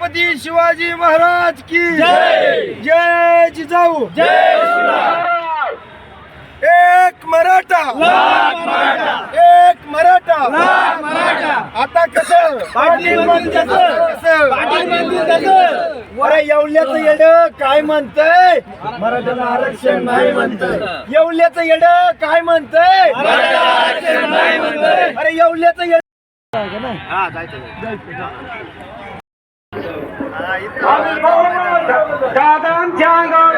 छत्रपती शिवाजी महाराज की जय! जिजाऊ! एक मराठा! एक मराठा! आता कसं? पाटील येवल्याचं येड काय म्हणतंय? मराठ्याला आरक्षण नाही म्हणतंय. येवल्याचं येड काय म्हणतंय? अरे येवल्याचं येड दादांच्या अंगावर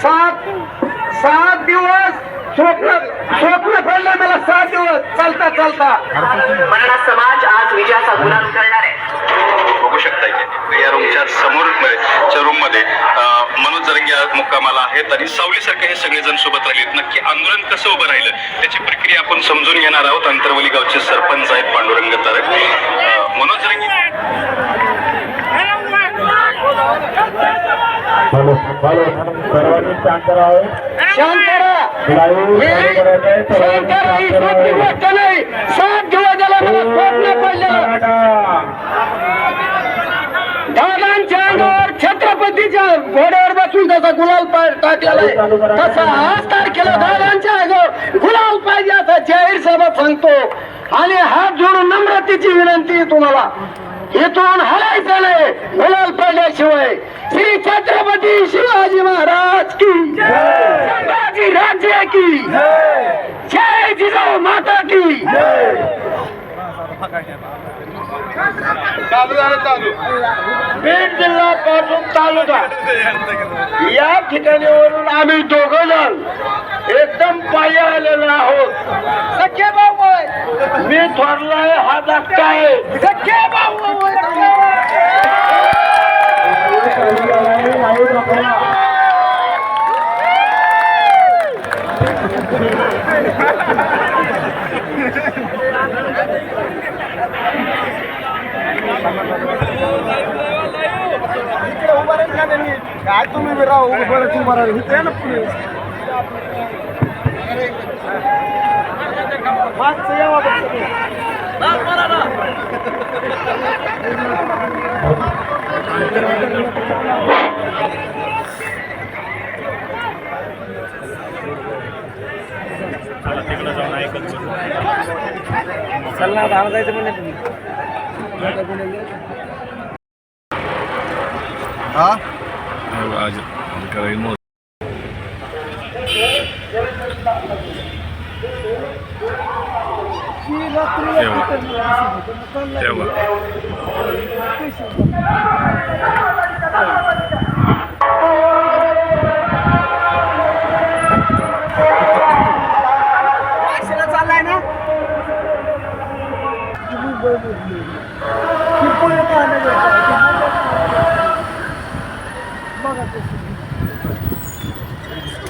सात सात दिवस स्वप्न स्वप्न पडलं मला सात दिवस. चालता चालता. मराठा समाज आज विजयाचा गुलाम करणार आहे. बघू शकता या रूमच्या समोर च्या रूममध्ये मनोज जरंगे आज मुक्कामाला आहेत आणि सावलीसारखे हे सगळेजण सोबत राहिलेत. नक्की आंदोलन कसं उभं राहिलं त्याची प्रक्रिया आपण समजून घेणार आहोत. अंतरवली गावचे सरपंच आहेत पांडुरंग तारक अं, मनोज जरंगे शांतरा शांतरा ही सोपी गोष्ट नाही सात दिवस झाला पडलेलं दादांच्या अंगावर छत्रपतीच्या घोड्यावर बसून त्याचा गुलाल टाकलेलाय तसा आज तारखेला दादांच्या अंगावर. गुलाल पाहिजे असा जाहीर सभा सांगतो. आणि हात जोडून नम्रतेची विनंती तुम्हाला. इथून हलायचं नाही. गुलाल पडल्याशिवाय श्री छत्रपती शिवाजी महाराज की। संभाजी राज्य की। जय जिजाऊ माता की। बीड जिल्हा पासून तालुका. या ठिकाणीवरून आम्ही दोघं जण एकदम पायी आलेलो आहोत. सख्खे भाऊ. मी थोरलाय हा धाकटा आहे. सख्खे भाऊ काय तुम्ही राहू उभं उभं राहू इथे या ना पुढे. मागचं यावं बघ चला आता जायचं म्हणजे तुम्ही? हा? आज करायला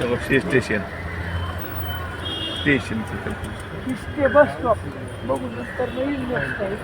Алексей Стесин. Стесин теперь. Исте башка. Могу на стороне не оставить.